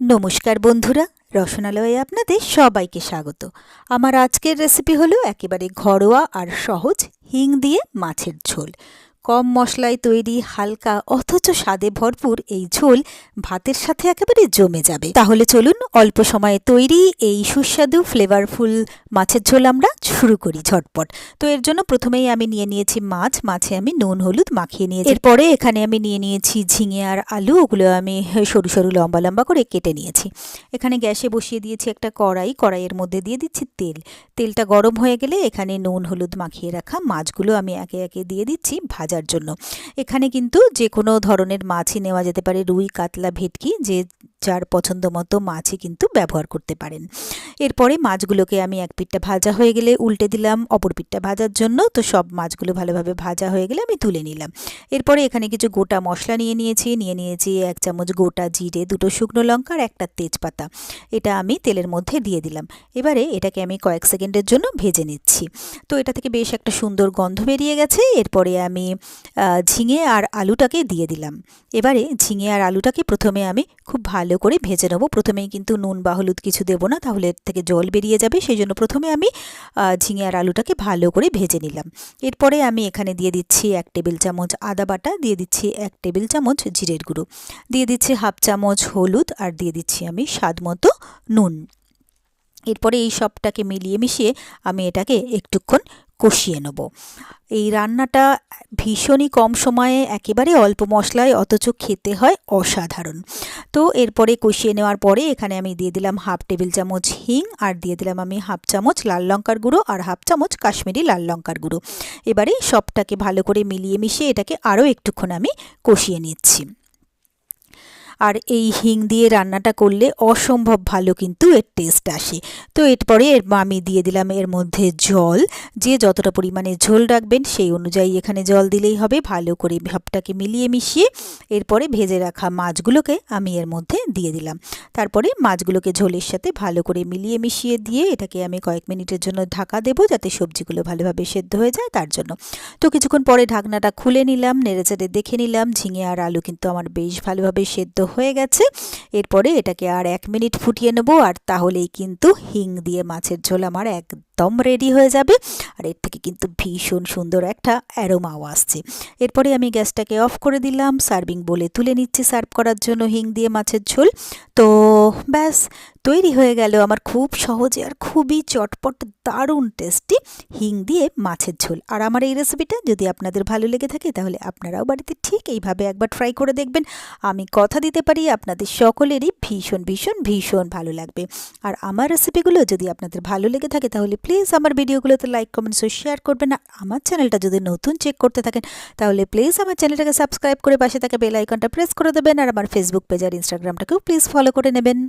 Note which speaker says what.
Speaker 1: নমস্কার বন্ধুরা, রসনালয়ে আপনাদের সবাইকে স্বাগত। আমার আজকের রেসিপি হলো একেবারে ঘরোয়া আর সহজ হিং দিয়ে মাছের ঝোল। কম মশলায় তৈরি হালকা অথচ স্বাদে ভরপুর এই ঝোল ভাতের সাথে একেবারে জমে যাবে। তাহলে চলুন অল্প সময়ে তৈরি এই সুস্বাদু ফ্লেভারফুল মাছের ঝোল আমরা শুরু করি ঝটপট। তো এর জন্য প্রথমেই আমি নিয়ে নিয়েছি মাছ, মাছে আমি নুন, হলুদ মাখিয়ে নিয়েছি। এরপরে এখানে আমি নিয়ে নিয়েছি ঝিঙে আর আলু, ওগুলো আমি সরু সরু লম্বা লম্বা করে কেটে নিয়েছি। এখানে গ্যাসে বসিয়ে দিয়েছি একটা কড়াই, কড়াইয়ের মধ্যে দিয়ে দিচ্ছি তেল। তেলটা গরম হয়ে গেলে এখানে নুন, হলুদ মাখিয়ে রাখা মাছগুলো আমি একে একে দিয়ে দিচ্ছি ভাজার জন্য। এখানে কিন্তু যে কোনো ধরনের মাছই নেওয়া যেতে পারে। রুই কাতলা ভেটকি যে যার পছন্দ মতো মাছই কিন্তু ব্যবহার করতে পারেন। এরপরে মাছগুলোকে আমি এক পিঠটা ভাজা হয়ে গেলে উল্টে দিলাম, অপর পিঠটা ভাজার জন্য। তো সব মাছগুলো ভালোভাবে ভাজা হয়ে গেলে আমি তুলে নিলাম। এরপরে এখানে কিছু গোটা মশলা নিয়ে নিয়েছি। নিয়ে নিয়েছি এক চামচ গোটা জিরে, দুটো শুকনো লঙ্কা আর একটা তেজপাতা। এটা আমি তেলের মধ্যে দিয়ে দিলাম। এবারে এটাকে আমি কয়েক সেকেন্ডের জন্য ভেজে নিচ্ছি। তো এটা থেকে বেশ একটা সুন্দর গন্ধ বেরিয়ে গেছে। এরপরে আমি ঝিঙে আর আলুটাকে দিয়ে দিলাম। এবারে ঝিঙে আর আলুটাকে প্রথমে আমি খুব ভালো করে ভেজে নেব। প্রথমেই কিন্তু নুন বা হলুদ কিছু দেবো না, তাহলে এর থেকে জল বেরিয়ে যাবে। সেই জন্য প্রথমে আমি ঝিঙে আর আলুটাকে ভালো করে ভেজে নিলাম। এরপরে আমি এখানে দিয়ে দিচ্ছি এক টেবিল চামচ আদা বাটা, দিয়ে দিচ্ছি এক টেবিল চামচ জিরের গুঁড়ো। দিয়ে দিচ্ছি হাফ চামচ হলুদ আর দিয়ে দিচ্ছি আমি স্বাদ মতো নুন। এরপরে এই সবটাকে মিলিয়ে মিশিয়ে আমি এটাকে একটুক্ষণ কষিয়ে নেব। এই রান্নাটা ভীষণই কম সময়ে একেবারে অল্প মশলায় অথচ খেতে হয় অসাধারণ। তো এরপরে কষিয়ে নেওয়ার পরে এখানে আমি দিয়ে দিলাম হাফ টেবিল চামচ হিং আর দিয়ে দিলাম আমি হাফ চামচ লাল লঙ্কার গুঁড়ো আর হাফ চামচ কাশ্মীরি লাল লঙ্কার গুঁড়ো। এবারে সবটাকে ভালো করে মিলিয়ে মিশিয়ে এটাকে আরও একটুক্ষণ আমি কষিয়ে নিচ্ছি। আর এই হিং দিয়ে রান্নাটা করলে অসম্ভব ভালো কিন্তু এর টেস্ট আসে। তো এরপরে এর আমি দিয়ে দিলাম এর মধ্যে জল। যে যতটা পরিমাণে ঝোল রাখবেন সেই অনুযায়ী এখানে জল দিলেই হবে। ভালো করে ভাবটাকে মিলিয়ে মিশিয়ে এরপরে ভেজে রাখা মাছগুলোকে আমি এর মধ্যে দিয়ে দিলাম। তারপরে মাছগুলোকে ঝোলের সাথে ভালো করে মিলিয়ে মিশিয়ে দিয়ে এটাকে আমি কয়েক মিনিটের জন্য ঢাকা দেবো যাতে সবজিগুলো ভালোভাবে সেদ্ধ হয়ে যায় তার জন্য। তো কিছুক্ষণ পরে ঢাকনাটা খুলে নিলাম, নেড়েচেড়ে দেখে নিলাম। ঝিঙে আর আলু কিন্তু আমার বেশ ভালোভাবে সেদ্ধ হয়ে গেছে। এরপরে এটাকে আর এক মিনিট ফুটিয়ে নেব আর তাহলেই কিন্তু হিং দিয়ে মাছের ঝোল আমার একদম রেডি হয়ে যাবে। আর এর থেকে কিন্তু ভীষণ সুন্দর একটা অ্যারোমাও আসছে। এরপরে আমি গ্যাসটাকে অফ করে দিলাম, সার্ভিং বলে তুলে নিচ্ছি সার্ভ করার জন্য হিং দিয়ে মাছের ঝোল। তো ব্যাস তৈরি হয়ে গেল আমার খুব সহজে আর খুবই চটপট, দারুণ টেস্টি হিং দিয়ে মাছের ঝোল। আর আমার এই রেসিপিটা যদি আপনাদের ভালো লেগে থাকে তাহলে আপনারাও বাড়িতে ঠিক এইভাবে একবার ট্রাই করে দেখবেন। আমি কথা দিতে পারি, আপনাদের সকলেরই ভীষণ ভীষণ ভীষণ ভালো লাগবে। আর আমার রেসিপিগুলো যদি আপনাদের ভালো লেগে থাকে তাহলে প্লিজ আমার ভিডিওগুলোতে লাইক কমেন্টস শেয়ার করবেন। আর আমার চ্যানেলটা যদি নতুন চেক করতে থাকেন তাহলে প্লিজ আমার চ্যানেলটাকে সাবস্ক্রাইব করে পাশে থাকা বেল আইকনটা প্রেস করে দেবেন। আর আমার ফেসবুক পেজ আর ইনস্টাগ্রামটাকেও প্লিজ ফলো করে নেবেন।